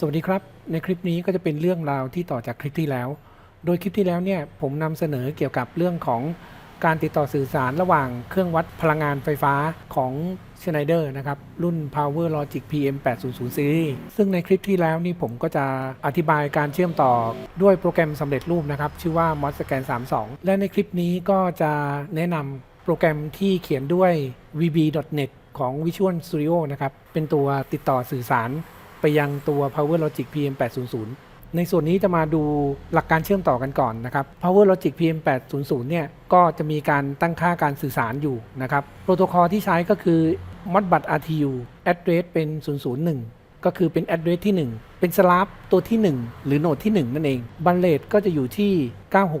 สวัสดีครับ ในคลิปนี้ก็จะเป็นเรื่องราวที่ต่อจากคลิปที่แล้ว โดยคลิปที่แล้วเนี่ยผมนำเสนอเกี่ยวกับเรื่องของการติดต่อสื่อสารระหว่างเครื่องวัดพลังงานไฟฟ้าของ Schneider นะครับ รุ่น Power Logic PM 800 Series ซึ่งในคลิปที่แล้วนี่ผมก็จะอธิบายการเชื่อมต่อด้วยโปรแกรมสำเร็จรูปนะครับ ชื่อว่า ModScan 32 และในคลิปนี้ก็จะแนะนำโปรแกรมที่เขียนด้วย VB.net ของ Visual Studio นะครับ เป็นตัวติดต่อสื่อสาร ไปยังตัว Power Logic PM 800ในส่วนนี้จะมาดูหลักการเชื่อมต่อกันก่อนนะครับ Power Logic PM 800เนี่ยก็จะมีการตั้งค่าการสื่อสารอยู่นะครับ โปรโตคอลที่ใช้ก็คือ Modbus RTU address เป็น 001 ก็คือเป็น address ที่ 1 เป็น slab ตัวที่ 1 หรือโหนดที่ 1 นั่นเองบันเลตก็จะอยู่ที่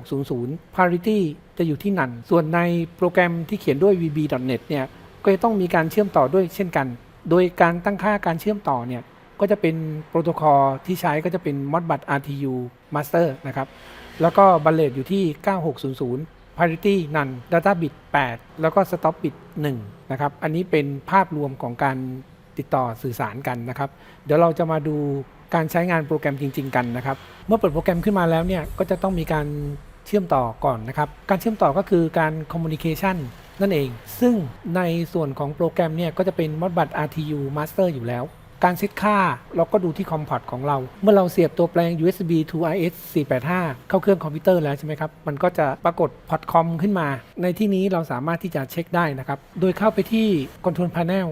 9600 parity จะอยู่ที่นันส่วนในโปรแกรมที่เขียนด้วย VB.net เนี่ยก็จะต้องมีการเชื่อมต่อด้วยเช่นกัน โดยการตั้งค่าการเชื่อมต่อเนี่ย ก็จะเป็นโปรโตคอลที่ใช้ก็จะเป็น Modbus RTU Master นะครับ แล้วก็บัลเลตอยู่ที่ 9600 Parity None Data Bit 8 แล้วก็ Stop Bit 1 นะครับ อันนี้เป็นภาพรวมของการติดต่อสื่อสารกันนะครับ เดี๋ยวเราจะมาดูการใช้งานโปรแกรมจริง ๆ กันนะครับ เมื่อเปิดโปรแกรมขึ้นมาแล้วเนี่ย ก็จะต้องมีการเชื่อมต่อก่อนนะครับ การเชื่อมต่อก็คือการ Communication นั่นเอง ซึ่งในส่วนของโปรแกรมเนี่ยก็จะเป็น Modbus RTU Master อยู่แล้ว การเซตค่าเราก็ดูที่คอมพอร์ตของเรา เมื่อเราเสียบตัวแปลง USB to RS 485 เข้าเครื่องคอมพิวเตอร์แล้วใช่ไหมครับ มันก็จะปรากฏพอร์ตคอมขึ้นมา ในที่นี้เราสามารถที่จะเช็คได้นะครับ โดยเข้าไปที่ Control Panel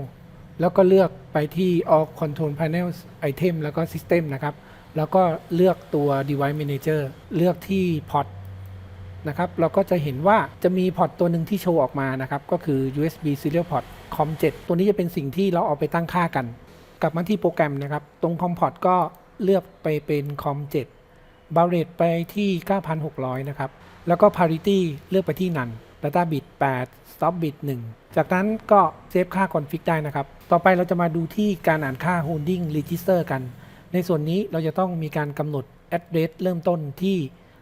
แล้วก็เลือกไปที่ All Control Panel Item แล้วก็ System นะครับ แล้วก็เลือกตัว Device Manager เลือกที่พอร์ตนะครับ เราก็จะเห็นว่าจะมีพอร์ตตัวหนึ่งที่โชว์ออกมานะครับ ก็คือ USB Serial Port COM 7 ตัวนี้จะเป็นสิ่งที่เราเอาไปตั้งค่ากัน กลับมาที่โปรแกรมนะครับ ตรง COM Port ก็เลือกไปเป็น COM 7 b a r r a t e ไปที่ 9,600 นะครับ แล้วก็ Parity เลือกไปที่นัน Data Bit 8 Stop Bit 1 จากนั้นก็เซฟค่า config ได้นะครับ ต่อไปเราจะมาดูที่การอ่านค่า Holding Register กัน ในส่วนนี้เราจะต้องมีการกำหนด address เริ่มต้นที่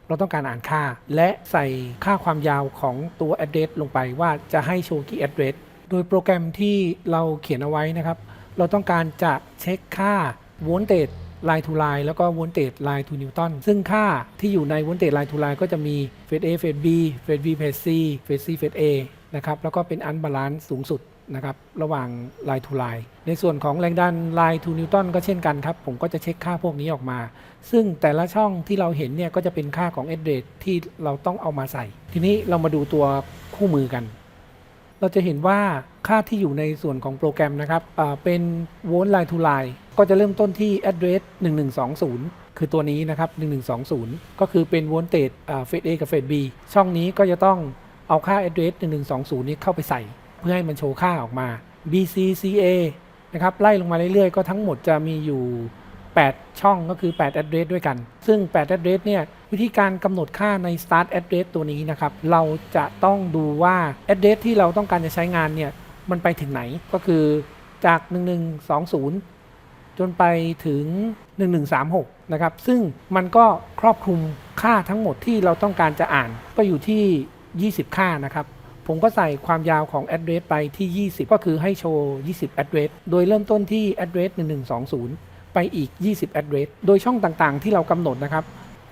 เราต้องการอ่านค่า และใส่ค่าความยาวของตัว address ลงไปว่าจะให้โชว์กี่ address โดยโปรแกรมที่เราเขียนเอาไว้นะครับ เราต้องการจะเช็คค่า voltage line to line แล้วก็ voltage line to Newton ซึ่งค่าที่อยู่ใน voltage line to line ก็จะมี phase A phase B phase B phase C phase C phase A นะครับแล้วก็เป็น unbalance สูงสุดนะครับระหว่าง line to line ในส่วนของแรงดัน line to Newton ก็เช่นกันครับ ผมก็จะเช็คค่าพวกนี้ออกมา ซึ่งแต่ละช่องที่เราเห็นเนี่ยก็จะเป็นค่าของ address ที่เราต้องเอามาใส่ ทีนี้เรามาดูตัวคู่มือกัน เราจะเห็นว่าค่าที่อยู่ในส่วนของโปรแกรมนะครับเป็น volt line to line ก็จะเริ่มต้นที่ address 1120 คือตัวนี้นะครับ 1120 ก็คือเป็น voltage อ่า phase A กับ phase B ช่องนี้ก็จะต้องเอาค่า address 1120 นี้เข้าไปใส่ เพื่อให้มันโชว์ค่าออกมา BC CA นะครับไล่ลงมาเรื่อยๆ ก็ทั้งหมดจะมีอยู่ 8 ช่องก็คือ 8 address ด้วยกัน ซึ่ง 8 address เนี่ยวิธีการกำหนดค่าใน start address ตัวนี้นะครับ เราจะต้องดูว่า address ที่เราต้องการจะใช้งานเนี่ยมันไปถึงไหนก็คือจาก 1120 จนไปถึง 1136 นะครับ ซึ่งมันก็ครอบคลุมค่าทั้งหมดที่เราต้องการจะอ่านก็อยู่ที่ 20 ค่านะครับผมก็ใส่ความยาวของ address ไปที่ 20 ก็คือให้โชว์ 20 address โดยเริ่มต้นที่ address 1120 ไปอีก 20 address โดยช่องต่างๆ ที่เรากำหนดนะครับ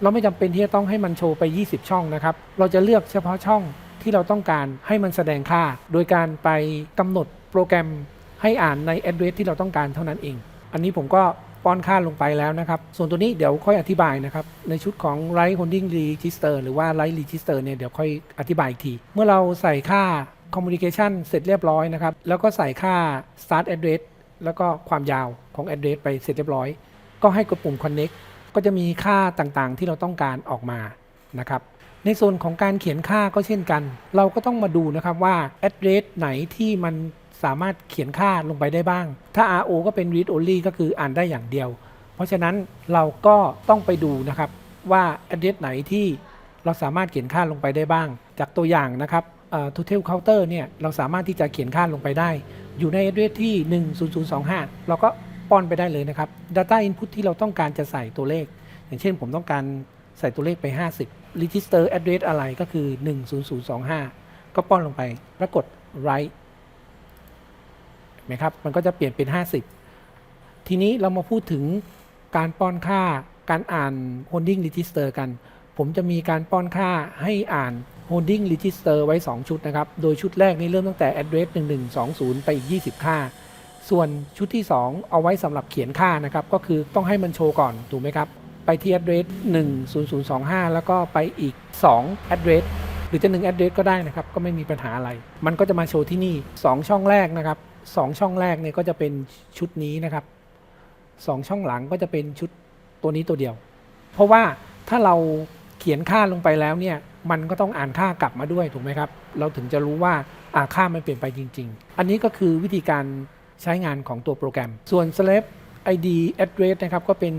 เราไม่จำเป็นที่จะต้องให้มันโชว์ไป 20 ช่องนะครับ เราจะเลือกเฉพาะช่องที่เราต้องการให้มันแสดงค่า โดยการไปกำหนดโปรแกรมให้อ่านใน address ที่เราต้องการเท่านั้นเอง อันนี้ผมก็ป้อนค่าลงไปแล้วนะครับ ส่วนตัวนี้เดี๋ยวค่อยอธิบายนะครับ ในชุดของ Right Holding Register หรือว่า Right Register เนี่ยเดี๋ยวค่อยอธิบายอีกที เมื่อเราใส่ค่า Communication เสร็จเรียบร้อยนะครับ แล้วก็ใส่ค่า Start Address แล้วก็ความยาวของ address ไปเสร็จเรียบร้อย ก็ให้กดปุ่ม connect ก็จะมีค่าต่างๆ ที่เราต้องการออกมานะครับ ในส่วนของการเขียนค่าก็เช่นกัน เราก็ต้องมาดูนะครับว่า address ไหนที่มันสามารถเขียนค่าลงไปได้บ้าง ถ้า RO ก็เป็น read only ก็คืออ่านได้อย่างเดียว เพราะฉะนั้นเราก็ต้องไปดูนะครับว่า address ไหนที่เราสามารถเขียนค่าลงไปได้บ้าง จากตัวอย่างนะครับ total counter เนี่ยเราสามารถที่จะเขียนค่าลงไปได้ อยู่ใน address ที่ 10025 เราก็ป้อนไปได้เลยนะครับ data input ที่เราต้องการจะใส่ตัวเลข อย่างเช่นผมต้องการใส่ตัวเลขไป 50 register address อะไรก็คือ 10025 ก็ป้อนลงไปแล้วกด write ไหมครับมันก็จะเปลี่ยนเป็น 50 ทีนี้เรามาพูดถึงการป้อนค่าการอ่าน holding register กัน ผมจะมีการป้อนค่าให้อ่าน holding register ไว้ 2 ชุดนะครับ โดยชุดแรกนี่เริ่มตั้งแต่ address 1120 ไปอีก 20 ค่า ส่วนชุดที่ 2 เอาไว้สำหรับเขียนค่านะครับ ก็คือต้องให้มันโชว์ก่อน ถูกไหมครับ ไปที่ address 10025 แล้วก็ไปอีก 2 address หรือจะ 1 address ก็ได้นะครับ ก็ไม่มีปัญหาอะไร มันก็จะมาโชว์ที่นี่ 2 ช่องแรกนะครับ 2 ช่องแรกเนี่ยก็จะเป็นชุดนี้นะครับ 2 ช่องหลังก็จะเป็นชุดตัวนี้ตัวเดียว เพราะว่าถ้าเรา เขียนค่าลงไปแล้วเนี่ยมันก็ต้องอ่านค่ากลับมาด้วยถูกไหมครับ เราถึงจะรู้ว่าอ่าค่ามันเปลี่ยนไปจริง ๆ อันนี้ก็คือวิธีการใช้งานของตัวโปรแกรม ส่วน slab id address นะครับก็เป็น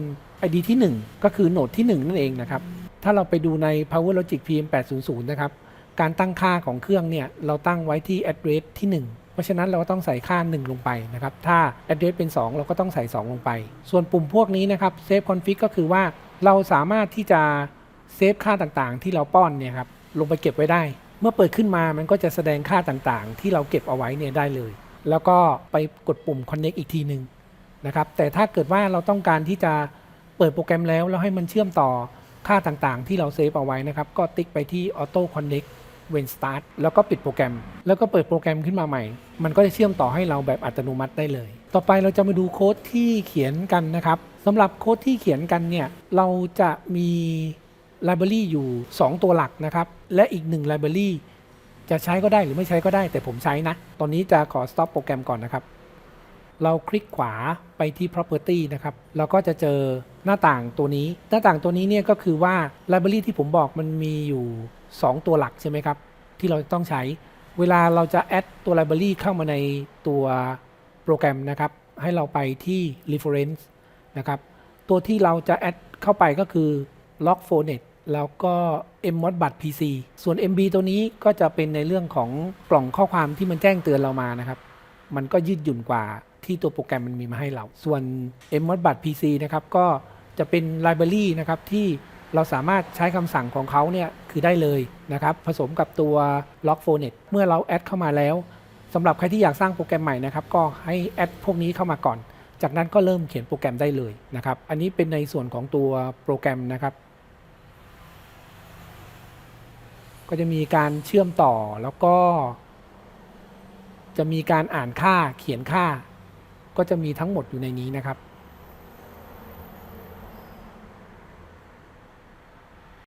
id ที่ 1 ก็คือโหนดที่ 1 นั่นเองนะครับ ถ้าเราไปดูใน Power Logic PM 800นะครับ การตั้งค่าของเครื่องเนี่ยเราตั้งไว้ที่ address ที่ 1 เพราะฉะนั้นเราก็ต้องใส่ค่า 1 ลงไปนะครับ ถ้า address เป็น 2 เราก็ต้องใส่ 2 ลงไป ส่วนปุ่มพวกนี้นะครับ save config ก็คือว่าเราสามารถที่จะ เซฟค่าต่างๆ ที่เราป้อนเนี่ยครับลงไปเก็บไว้ได้ เมื่อเปิดขึ้นมามันก็จะแสดงค่าต่างๆ ที่เราเก็บเอาไว้เนี่ยได้เลย แล้วก็ไปกดปุ่ม connect อีกทีหนึ่งนะครับแต่ถ้าเกิดว่าเราต้องการที่จะเปิดโปรแกรมแล้วแล้วให้มันเชื่อมต่อค่าต่างๆ ที่เราเซฟเอาไว้นะครับ ก็ติ๊กไปที่ auto connect when start แล้วก็ปิดโปรแกรม แล้วก็เปิดโปรแกรมขึ้นมาใหม่ มันก็จะเชื่อมต่อให้เราแบบอัตโนมัติได้เลย ต่อไปเราจะมาดูโค้ดที่เขียนกันนะครับสำหรับโค้ดที่เขียนกันเนี่ยเราจะมี ไลบรารีอยู่ 2 ตัวหลักนะครับ และอีก1ไลบรารีจะใช้ก็ได้หรือไม่ใช้ก็ได้ แต่ผมใช้นะ ตอนนี้จะขอ stop โปรแกรมก่อนนะครับ เราคลิกขวาไปที่ property นะครับ เราก็จะเจอหน้าต่างตัวนี้ หน้าต่างตัวนี้เนี่ยก็คือว่าไลบรารีที่ผมบอกมันมีอยู่ 2 ตัวหลักใช่ไหมครับ ที่เราต้องใช้ เวลาเราจะแอดตัวไลบรารีเข้ามาในตัวโปรแกรมนะครับ ให้เราไปที่ reference นะครับ ตัวที่เราจะแอดเข้าไปก็คือ log4net แล้วก็ m m o d b u t PC ส่วน MB ตัวนี้ก็จะเป็นในเรื่องของกล่องข้อความที่มันแจ้งเตือนเรามานะครับ มันก็ยืดหยุ่นกว่าที่ตัวโปรแกรมมันมีมาให้เรา ส่วน m m o d b u t PC นะครับก็จะเป็นไลบรารีนะครับที่เราสามารถใช้คำสั่งของเขาเนี่ยคือได้เลยนะครับผสมกับตัว Logfonet เมื่อเราแอดเข้ามาแล้วสำหรับใครที่อยากสร้างโปรแกรมใหม่นะครับก็ให้แอดพวกนี้เข้ามาก่อน จากนั้นก็เริ่มเขียนโปรแกรมได้เลยนะครับอันนี้เป็นในส่วนของตัวโปรแกรมนะครับ ก็จะมีการเชื่อมต่อแล้วก็ จะมีการอ่านค่าเขียนค่า ก็จะมีทั้งหมดอยู่ในนี้นะครับ